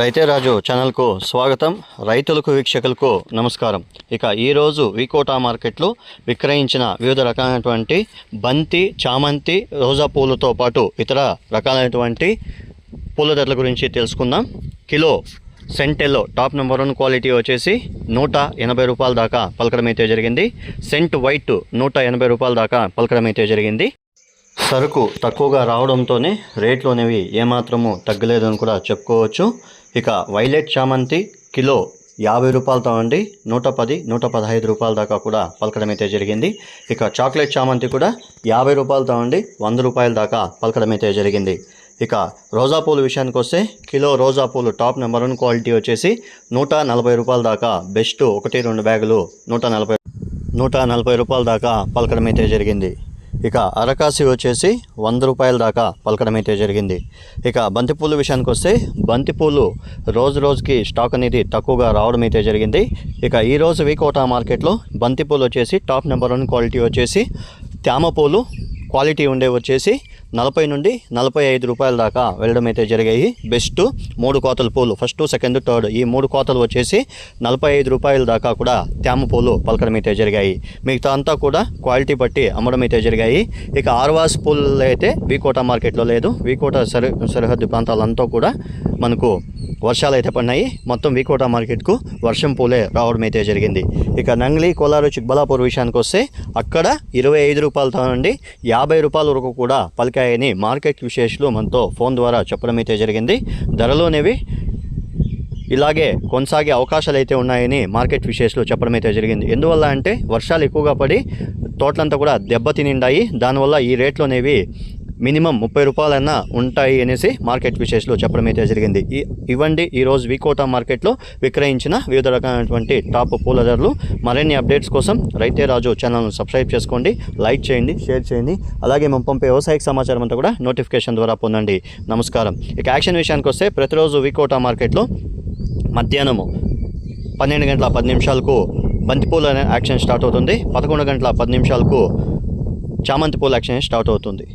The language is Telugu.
రైతే రాజు ఛానల్కు స్వాగతం. రైతులకు వీక్షకులకు నమస్కారం. ఇక ఈరోజు వికోటా మార్కెట్లో విక్రయించిన వివిధ రకాలైనటువంటి బంతి చామంతి రోజా పూలతో పాటు ఇతర రకాలైనటువంటి పూల ధరల గురించి తెలుసుకుందాం. కిలో సెంటెల్లో టాప్ నెంబర్ వన్ క్వాలిటీ వచ్చేసి నూట ఎనభై రూపాయల దాకా పలకడం అయితే జరిగింది. సెంట్ వైట్ నూట ఎనభై రూపాయల దాకా పలకడం అయితే జరిగింది. సరుకు తక్కువగా రావడంతోనే రేట్లు అనేవి ఏమాత్రము తగ్గలేదని కూడా చెప్పుకోవచ్చు. ఇక వైలెట్ చామంతి కిలో యాభై రూపాయలతో అండి నూట పది నూట పదహైదు రూపాయల దాకా కూడా పలకడం అయితే జరిగింది. ఇక చాక్లెట్ చామంతి కూడా యాభై రూపాయలతో అండి వంద రూపాయల దాకా పలకడం అయితే జరిగింది. ఇక రోజా పూలు విషయానికి వస్తే కిలో రోజా పూలు టాప్ నెంబర్ వన్ క్వాలిటీ వచ్చేసి నూట నలభై రూపాయల దాకా బెస్ట్ ఒకటి రెండు బ్యాగులు నూట నలభై నూట నలభై రూపాయల దాకా పలకడం అయితే జరిగింది. ఇక అరకాసి వచ్చేసి వంద రూపాయల దాకా పలకడం అయితే జరిగింది. ఇక బంతిపూలు విషయానికి వస్తే బంతిపూలు రోజు రోజుకి స్టాక్ అనేది తక్కువగా రావడం అయితే జరిగింది. ఇక ఈరోజు వీకోటా మార్కెట్లో బంతిపూలు వచ్చేసి టాప్ నెంబర్ వన్ క్వాలిటీ వచ్చేసి తేమ పూలు క్వాలిటీ ఉండే వచ్చేసి నలభై నుండి నలభై ఐదు రూపాయల దాకా వెళ్ళడం అయితే జరిగాయి. బెస్ట్ మూడు కోతల పూలు. ఫస్ట్ సెకండ్ థర్డ్ ఈ మూడు కోతలు వచ్చేసి నలభై ఐదు రూపాయల దాకా కూడా తేమ పూలు పలకడం అయితే జరిగాయి. మిగతా అంతా కూడా క్వాలిటీ బట్టి అమ్మడం అయితే జరిగాయి. ఇక ఆర్వాస్ పూలు అయితే వికోట మార్కెట్లో లేదు. వికోట సరి సరిహద్దు ప్రాంతాలంతా కూడా మనకు వర్షాలు అయితే పడినాయి. మొత్తం వికోట మార్కెట్కు వర్షం పూలే రావడం అయితే జరిగింది. ఇక నంగ్లీ కోలారు చిక్బలాపూర్ విషయానికి వస్తే అక్కడ ఇరవై ఐదు రూపాయలతో నుండి యాభై రూపాయల వరకు కూడా పలికాయని మార్కెట్ విశేషాలు మనతో ఫోన్ ద్వారా చెప్పడం అయితే జరిగింది. ధరలోనేవి ఇలాగే కొనసాగే అవకాశాలు అయితే ఉన్నాయని మార్కెట్ విశేషాలు చెప్పడం అయితే జరిగింది. ఎందువల్ల అంటే వర్షాలు ఎక్కువగా పడి తోటలంతా కూడా దెబ్బతినిండాయి. దానివల్ల ఈ రేట్లోనేవి మినిమం ముప్పై రూపాయలన్నా ఉంటాయి అనేసి మార్కెట్ విశేషాలు చెప్పడం అయితే జరిగింది. ఈ ఇవ్వండి ఈరోజు వికోటా మార్కెట్లో విక్రయించిన వివిధ రకాలైనటువంటి టాప్ పూల ధరలు మరిన్ని అప్డేట్స్ కోసం రైతే రాజు ఛానల్ను సబ్స్క్రైబ్ చేసుకోండి లైక్ చేయండి షేర్ చేయండి. అలాగే మేము పంపే వ్యవసాయక సమాచారం అంతా కూడా నోటిఫికేషన్ ద్వారా పొందండి. నమస్కారం. ఇక యాక్షన్ విషయానికి వస్తే ప్రతిరోజు వికోటా మార్కెట్లో మధ్యాహ్నము పన్నెండు గంటల పది నిమిషాలకు బంతిపూల యాక్షన్ స్టార్ట్ అవుతుంది. పదకొండు గంటల పది నిమిషాలకు చామంతి పూల యాక్షన్ స్టార్ట్ అవుతుంది.